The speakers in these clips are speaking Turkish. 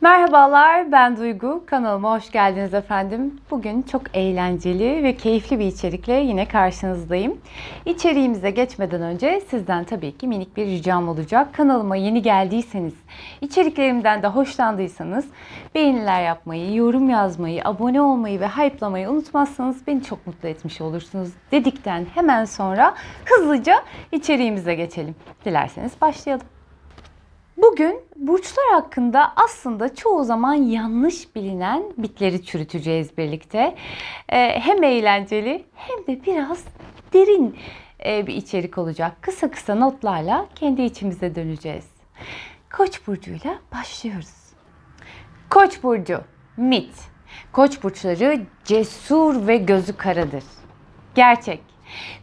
Merhabalar ben Duygu. Kanalıma hoş geldiniz efendim. Bugün çok eğlenceli ve keyifli bir içerikle yine karşınızdayım. İçeriğimize geçmeden önce sizden tabii ki minik bir ricam olacak. Kanalıma yeni geldiyseniz, içeriklerimden de hoşlandıysanız beğeniler yapmayı, yorum yazmayı, abone olmayı ve hype'lamayı unutmazsanız beni çok mutlu etmiş olursunuz dedikten hemen sonra hızlıca içeriğimize geçelim. Dilerseniz başlayalım. Bugün burçlar hakkında aslında çoğu zaman yanlış bilinen bitleri çürüteceğiz birlikte. Ee, hem eğlenceli hem de biraz derin e, bir içerik olacak. Kısa kısa notlarla kendi içimize döneceğiz. Koç burcuyla başlıyoruz. Koç burcu, mit. Koç burçları cesur ve gözü karadır. Gerçek.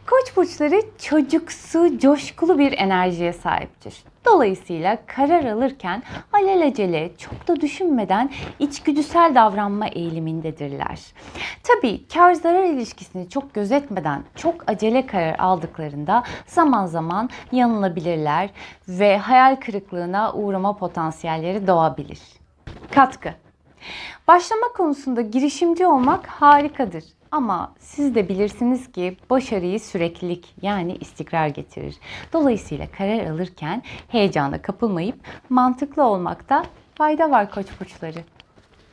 Koç burçları çocuksu, coşkulu bir enerjiye sahiptir. Dolayısıyla karar alırken alelacele, çok da düşünmeden içgüdüsel davranma eğilimindedirler. Tabii kar zarar ilişkisini çok gözetmeden çok acele karar aldıklarında zaman zaman yanılabilirler ve hayal kırıklığına uğrama potansiyelleri doğabilir. Katkı Başlama konusunda girişimci olmak harikadır. Ama siz de bilirsiniz ki başarıyı süreklilik yani istikrar getirir. Dolayısıyla karar alırken heyecana kapılmayıp mantıklı olmakta fayda var koç burçları.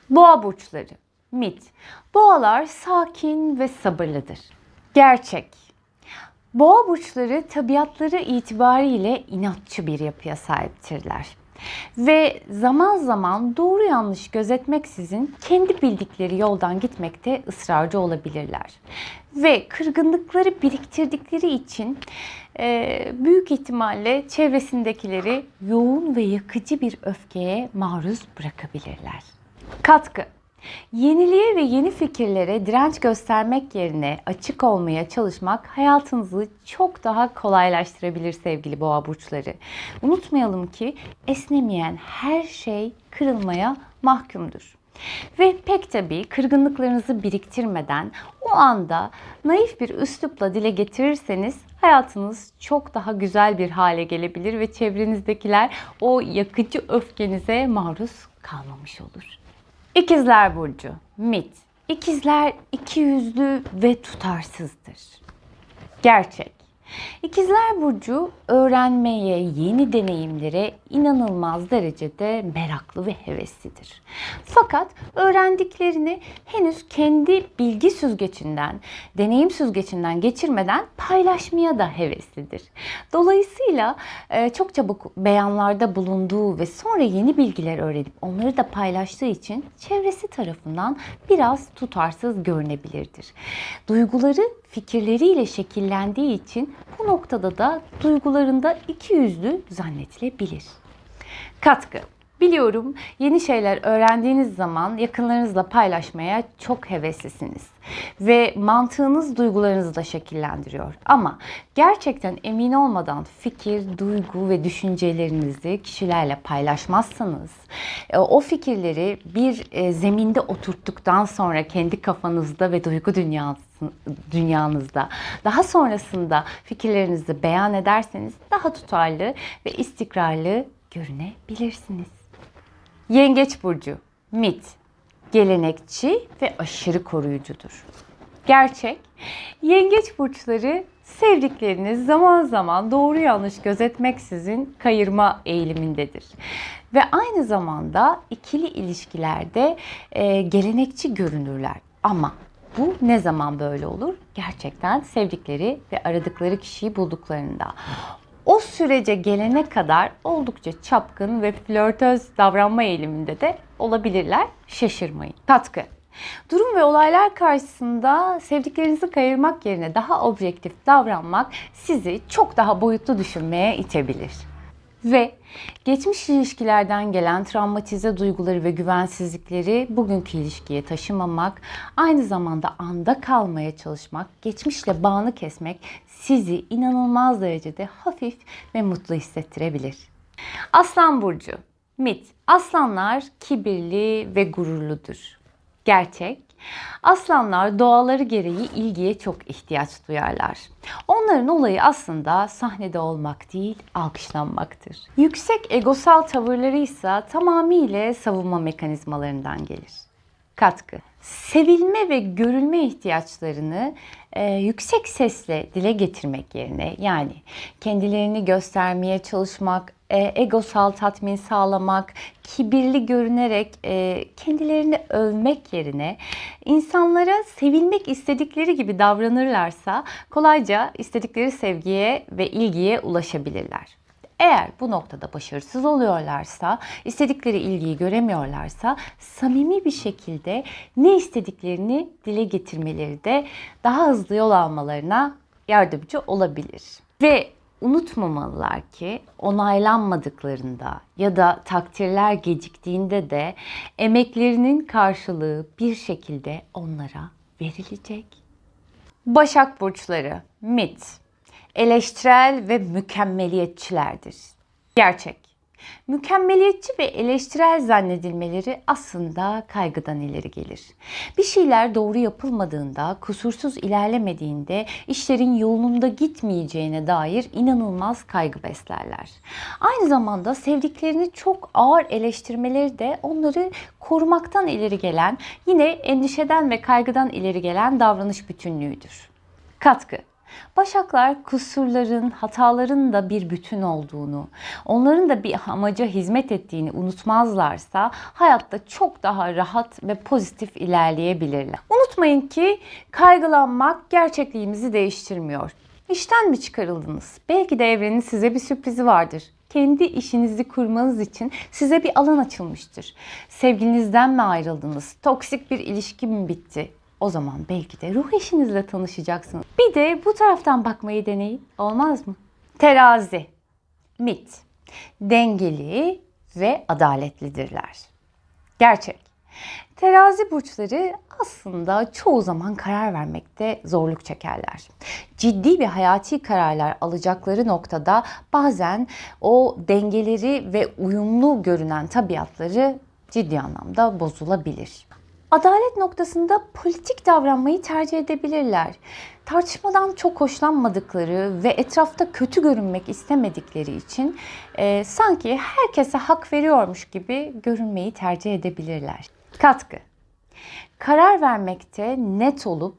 Boğa burçları. Mit. Boğalar sakin ve sabırlıdır. Gerçek. Boğa burçları tabiatları itibariyle inatçı bir yapıya sahiptirler. Ve zaman zaman doğru yanlış gözetmeksizin kendi bildikleri yoldan gitmekte ısrarcı olabilirler. Ve kırgınlıkları biriktirdikleri için e, büyük ihtimalle çevresindekileri yoğun ve yakıcı bir öfkeye maruz bırakabilirler. Katkı Yeniliğe ve yeni fikirlere direnç göstermek yerine açık olmaya çalışmak hayatınızı çok daha kolaylaştırabilir sevgili boğa burçları. Unutmayalım ki esnemeyen her şey kırılmaya mahkumdur. Ve pek tabii kırgınlıklarınızı biriktirmeden o anda naif bir üslupla dile getirirseniz hayatınız çok daha güzel bir hale gelebilir ve çevrenizdekiler o yakıcı öfkenize maruz kalmamış olur. İkizler Burcu, mit. İkizler iki yüzlü ve tutarsızdır. Gerçek. İkizler Burcu öğrenmeye, yeni deneyimlere inanılmaz derecede meraklı ve heveslidir. Fakat öğrendiklerini henüz kendi bilgi süzgecinden, deneyim süzgecinden geçirmeden paylaşmaya da heveslidir. Dolayısıyla e, çok çabuk beyanlarda bulunduğu ve sonra yeni bilgiler öğrenip onları da paylaştığı için çevresi tarafından biraz tutarsız görünebilirdir. Duyguları fikirleriyle şekillendiği için bu noktada da duygularında iki yüzlü zannetilebilir. Katkı Biliyorum yeni şeyler öğrendiğiniz zaman yakınlarınızla paylaşmaya çok heveslisiniz. Ve mantığınız duygularınızı da şekillendiriyor. Ama gerçekten emin olmadan fikir, duygu ve düşüncelerinizi kişilerle paylaşmazsanız, e, o fikirleri bir e, zeminde oturttuktan sonra kendi kafanızda ve duygu dünyası dünyanızda. Daha sonrasında fikirlerinizi beyan ederseniz daha tutarlı ve istikrarlı görünebilirsiniz. Yengeç burcu, mit, gelenekçi ve aşırı koruyucudur. Gerçek, yengeç burçları sevdiklerini zaman zaman doğru yanlış gözetmeksizin kayırma eğilimindedir. Ve aynı zamanda ikili ilişkilerde e, gelenekçi görünürler. Ama bu ne zaman böyle olur? Gerçekten sevdikleri ve aradıkları kişiyi bulduklarında. O sürece gelene kadar oldukça çapkın ve flörtöz davranma eğiliminde de olabilirler. Şaşırmayın. Katkı. Durum ve olaylar karşısında sevdiklerinizi kayırmak yerine daha objektif davranmak sizi çok daha boyutlu düşünmeye itebilir. Ve geçmiş ilişkilerden gelen travmatize duyguları ve güvensizlikleri bugünkü ilişkiye taşımamak, aynı zamanda anda kalmaya çalışmak, geçmişle bağını kesmek sizi inanılmaz derecede hafif ve mutlu hissettirebilir. Aslan burcu, mit. Aslanlar kibirli ve gururludur. Gerçek. Aslanlar doğaları gereği ilgiye çok ihtiyaç duyarlar. Onların olayı aslında sahnede olmak değil, alkışlanmaktır. Yüksek egosal tavırları ise tamamıyla savunma mekanizmalarından gelir. Katkı. Sevilme ve görülme ihtiyaçlarını e, yüksek sesle dile getirmek yerine yani kendilerini göstermeye çalışmak, e, egosal tatmin sağlamak, kibirli görünerek e, kendilerini övmek yerine insanlara sevilmek istedikleri gibi davranırlarsa kolayca istedikleri sevgiye ve ilgiye ulaşabilirler. Eğer bu noktada başarısız oluyorlarsa, istedikleri ilgiyi göremiyorlarsa samimi bir şekilde ne istediklerini dile getirmeleri de daha hızlı yol almalarına yardımcı olabilir. Ve unutmamalılar ki onaylanmadıklarında ya da takdirler geciktiğinde de emeklerinin karşılığı bir şekilde onlara verilecek. Başak burçları mit eleştirel ve mükemmeliyetçilerdir. Gerçek. Mükemmeliyetçi ve eleştirel zannedilmeleri aslında kaygıdan ileri gelir. Bir şeyler doğru yapılmadığında, kusursuz ilerlemediğinde işlerin yolunda gitmeyeceğine dair inanılmaz kaygı beslerler. Aynı zamanda sevdiklerini çok ağır eleştirmeleri de onları korumaktan ileri gelen, yine endişeden ve kaygıdan ileri gelen davranış bütünlüğüdür. Katkı Başaklar kusurların, hataların da bir bütün olduğunu, onların da bir amaca hizmet ettiğini unutmazlarsa hayatta çok daha rahat ve pozitif ilerleyebilirler. Unutmayın ki kaygılanmak gerçekliğimizi değiştirmiyor. İşten mi çıkarıldınız? Belki de evrenin size bir sürprizi vardır kendi işinizi kurmanız için size bir alan açılmıştır. Sevgilinizden mi ayrıldınız? Toksik bir ilişki mi bitti? O zaman belki de ruh eşinizle tanışacaksınız. Bir de bu taraftan bakmayı deneyin. Olmaz mı? Terazi, mit, dengeli ve adaletlidirler. Gerçek. Terazi burçları aslında çoğu zaman karar vermekte zorluk çekerler. Ciddi ve hayati kararlar alacakları noktada bazen o dengeleri ve uyumlu görünen tabiatları ciddi anlamda bozulabilir. Adalet noktasında politik davranmayı tercih edebilirler. Tartışmadan çok hoşlanmadıkları ve etrafta kötü görünmek istemedikleri için e, sanki herkese hak veriyormuş gibi görünmeyi tercih edebilirler. Katkı Karar vermekte net olup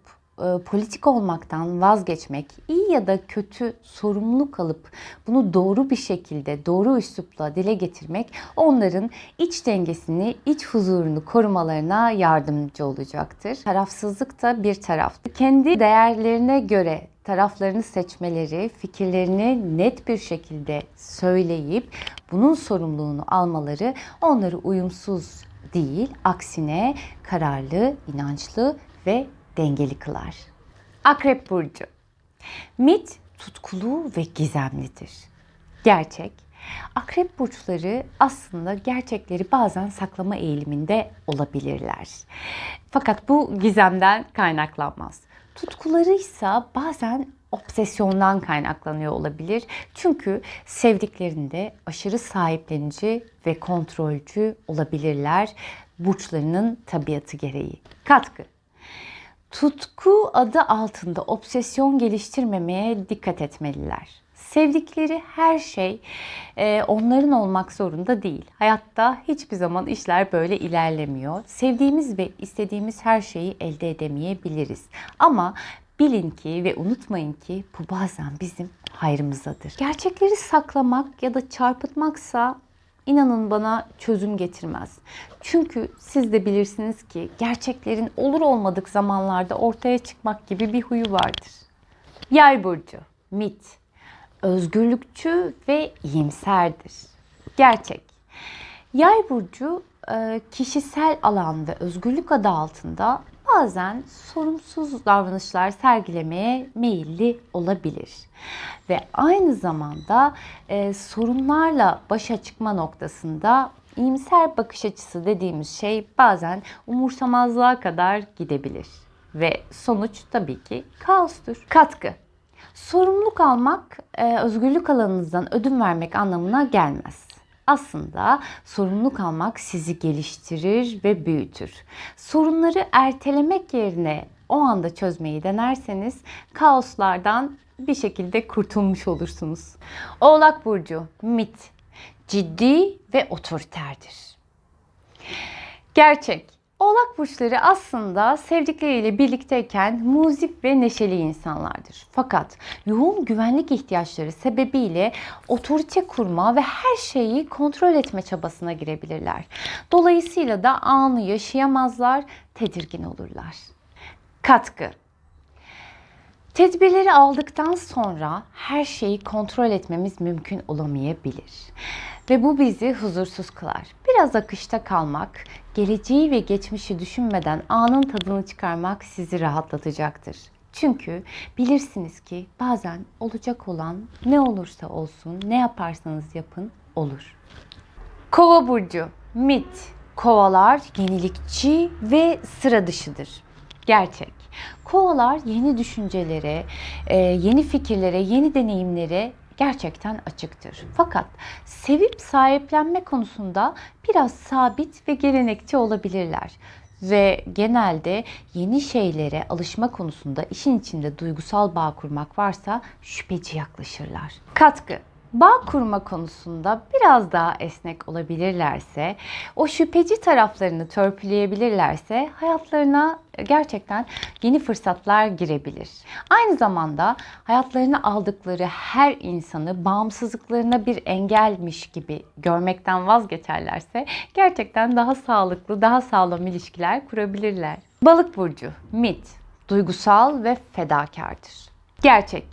politik olmaktan vazgeçmek, iyi ya da kötü sorumluluk alıp bunu doğru bir şekilde, doğru üslupla dile getirmek onların iç dengesini, iç huzurunu korumalarına yardımcı olacaktır. Tarafsızlık da bir taraf. Kendi değerlerine göre taraflarını seçmeleri, fikirlerini net bir şekilde söyleyip bunun sorumluluğunu almaları onları uyumsuz değil, aksine kararlı, inançlı ve dengeli kılar. Akrep burcu. Mit tutkulu ve gizemlidir. Gerçek. Akrep burçları aslında gerçekleri bazen saklama eğiliminde olabilirler. Fakat bu gizemden kaynaklanmaz. Tutkuları ise bazen obsesyondan kaynaklanıyor olabilir. Çünkü sevdiklerinde aşırı sahiplenici ve kontrolcü olabilirler burçlarının tabiatı gereği. Katkı tutku adı altında obsesyon geliştirmemeye dikkat etmeliler. Sevdikleri her şey e, onların olmak zorunda değil. Hayatta hiçbir zaman işler böyle ilerlemiyor. Sevdiğimiz ve istediğimiz her şeyi elde edemeyebiliriz. Ama bilin ki ve unutmayın ki bu bazen bizim hayrımızadır. Gerçekleri saklamak ya da çarpıtmaksa İnanın bana çözüm getirmez. Çünkü siz de bilirsiniz ki gerçeklerin olur olmadık zamanlarda ortaya çıkmak gibi bir huyu vardır. Yay burcu, mit, özgürlükçü ve iyimserdir. Gerçek. Yay burcu e, kişisel alan ve özgürlük adı altında bazen sorumsuz davranışlar sergilemeye meyilli olabilir. Ve aynı zamanda e, sorunlarla başa çıkma noktasında iyimser bakış açısı dediğimiz şey bazen umursamazlığa kadar gidebilir. Ve sonuç tabii ki kaostur. Katkı Sorumluluk almak, e, özgürlük alanınızdan ödün vermek anlamına gelmez. Aslında sorumluluk almak sizi geliştirir ve büyütür. Sorunları ertelemek yerine o anda çözmeyi denerseniz kaoslardan bir şekilde kurtulmuş olursunuz. Oğlak burcu mit, ciddi ve otoriterdir. Gerçek. Oğlak burçları aslında sevdikleriyle birlikteyken muzip ve neşeli insanlardır. Fakat yoğun güvenlik ihtiyaçları sebebiyle otorite kurma ve her şeyi kontrol etme çabasına girebilirler. Dolayısıyla da anı yaşayamazlar, tedirgin olurlar. Katkı Tedbirleri aldıktan sonra her şeyi kontrol etmemiz mümkün olamayabilir. Ve bu bizi huzursuz kılar. Biraz akışta kalmak, geleceği ve geçmişi düşünmeden anın tadını çıkarmak sizi rahatlatacaktır. Çünkü bilirsiniz ki bazen olacak olan ne olursa olsun, ne yaparsanız yapın olur. Kova burcu, mit. Kovalar yenilikçi ve sıra dışıdır. Gerçek. Kovalar yeni düşüncelere, e, yeni fikirlere, yeni deneyimlere gerçekten açıktır. Fakat sevip sahiplenme konusunda biraz sabit ve gelenekçi olabilirler ve genelde yeni şeylere alışma konusunda işin içinde duygusal bağ kurmak varsa şüpheci yaklaşırlar. Katkı Bağ kurma konusunda biraz daha esnek olabilirlerse, o şüpheci taraflarını törpüleyebilirlerse hayatlarına gerçekten yeni fırsatlar girebilir. Aynı zamanda hayatlarına aldıkları her insanı bağımsızlıklarına bir engelmiş gibi görmekten vazgeçerlerse gerçekten daha sağlıklı, daha sağlam ilişkiler kurabilirler. Balık burcu, mit, duygusal ve fedakardır. Gerçek.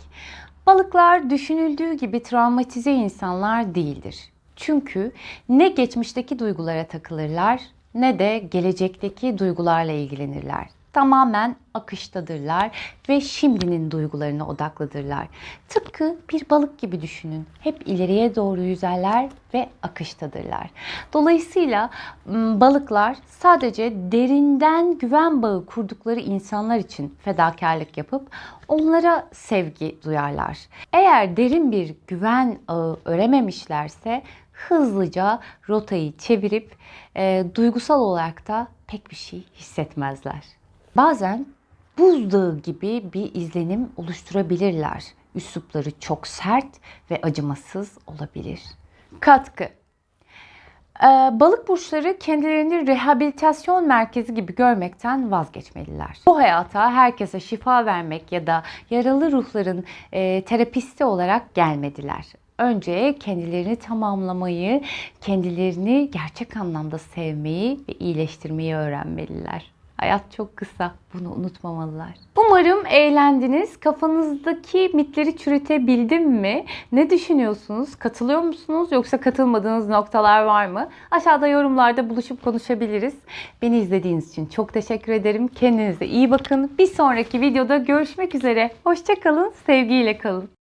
Balıklar düşünüldüğü gibi travmatize insanlar değildir. Çünkü ne geçmişteki duygulara takılırlar ne de gelecekteki duygularla ilgilenirler. Tamamen akıştadırlar ve şimdinin duygularına odaklıdırlar. Tıpkı bir balık gibi düşünün. Hep ileriye doğru yüzerler ve akıştadırlar. Dolayısıyla balıklar sadece derinden güven bağı kurdukları insanlar için fedakarlık yapıp onlara sevgi duyarlar. Eğer derin bir güven ağı örememişlerse hızlıca rotayı çevirip e, duygusal olarak da pek bir şey hissetmezler. Bazen buzdağı gibi bir izlenim oluşturabilirler. Üslupları çok sert ve acımasız olabilir. Katkı ee, Balık burçları kendilerini rehabilitasyon merkezi gibi görmekten vazgeçmeliler. Bu hayata herkese şifa vermek ya da yaralı ruhların e, terapisti olarak gelmediler. Önce kendilerini tamamlamayı, kendilerini gerçek anlamda sevmeyi ve iyileştirmeyi öğrenmeliler. Hayat çok kısa. Bunu unutmamalılar. Umarım eğlendiniz. Kafanızdaki mitleri çürütebildim mi? Ne düşünüyorsunuz? Katılıyor musunuz? Yoksa katılmadığınız noktalar var mı? Aşağıda yorumlarda buluşup konuşabiliriz. Beni izlediğiniz için çok teşekkür ederim. Kendinize iyi bakın. Bir sonraki videoda görüşmek üzere. Hoşçakalın. Sevgiyle kalın.